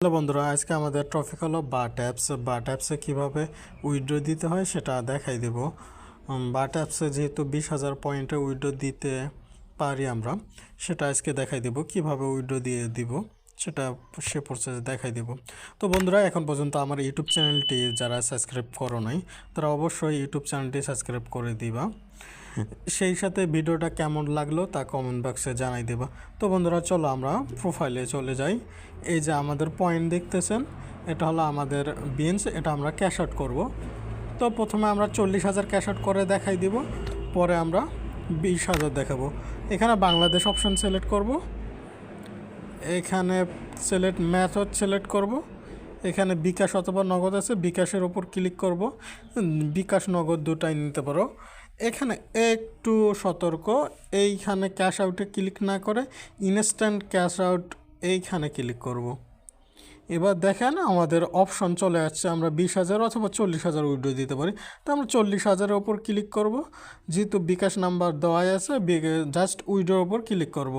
Hello বন্ধুরা, আজকে আমাদের টপিক হলো বাট অ্যাপস বাট অ্যাপসে কীভাবে উইড্রো দিতে হয় সেটা দেখাই দেব। বাট অ্যাপসে যেহেতু বিশ হাজার পয়েন্টে উইথড্র দিতে পারি আমরা, সেটা আজকে দেখাই দেব। কীভাবে উইড্রো দিয়ে দিব সেটা সে প্রসেস দেখাই দেব। তো বন্ধুরা, এখন পর্যন্ত আমার ইউটিউব চ্যানেলটি যারা সাবস্ক্রাইব করো নাই, তারা অবশ্যই ইউটিউব চ্যানেলটি সাবস্ক্রাইব করে দিবা। সেই সাথে ভিডিওটা কেমন লাগল তা কমেন্ট বক্সে জানাই দেবা। তো বন্ধুরা, চলো আমরা প্রোফাইলে চলে যাই। এই যে আমাদের পয়েন্ট দেখতেছেন, এটা হলো আমাদের বিনস এটা আমরা ক্যাশ আউট করব। তো প্রথমে আমরা চল্লিশ হাজার ক্যাশ আউট করে দেখাই দিব, পরে আমরা বিশ হাজার দেখাবো। এখানে বাংলাদেশ অপশন সিলেক্ট করব। এখানে সিলেক্ট ম্যাথড সিলেক্ট করব। এখানে বিকাশ অথবা নগদ আছে, বিকাশের ওপর ক্লিক করব। বিকাশ, নগদ দুটাই নিতে পারো। এখানে একটু সতর্ক, এইখানে ক্যাশ আউটে ক্লিক না করে ইনস্ট্যান্ট ক্যাশ আউট এইখানে ক্লিক করব। এবার দেখেন আমাদের অপশন চলে আসছে, আমরা বিশ হাজার অথবা চল্লিশ হাজার উইড্রো দিতে পারি। তো আমরা চল্লিশ হাজারের ওপর ক্লিক করব। যেহেতু বিকাশ নাম্বার দেওয়াই আছে জাস্ট উইড্রোর ওপর ক্লিক করব।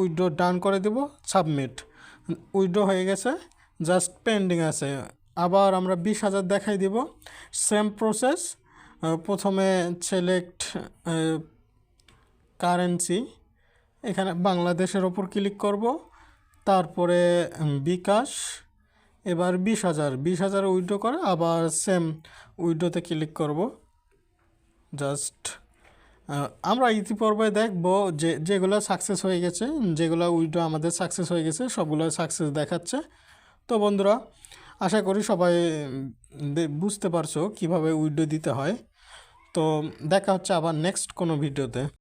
উইড্রো ডান করে দেব সাবমিট উইড্রো হয়ে গেছে। জাস্ট পেন্ডিং আছে। আবার আমরা বিশ হাজার দেখাই দিব। সেম প্রসেস প্রথমে সিলেক্ট কারেন্সি এখানে বাংলাদেশের ওপর ক্লিক করব। তারপরে বিকাশ, এবার বিশ হাজার। বিশ হাজার উইড্রো করে আবার সেম উইড্রোতে ক্লিক করব। জাস্ট আমরা ইতিপূর্বে দেখব যে, যেগুলো সাকসেস হয়ে গেছে, যেগুলো উইড্রো আমাদের সাকসেস হয়ে গেছে সবগুলো সাকসেস দেখাচ্ছে। তো বন্ধুরা, আশা করি সবাই বুঝতে পারছ কীভাবে উইডো দিতে হয়। তো দেখা হচ্ছে আবার নেক্সট কোনো ভিডিওতে।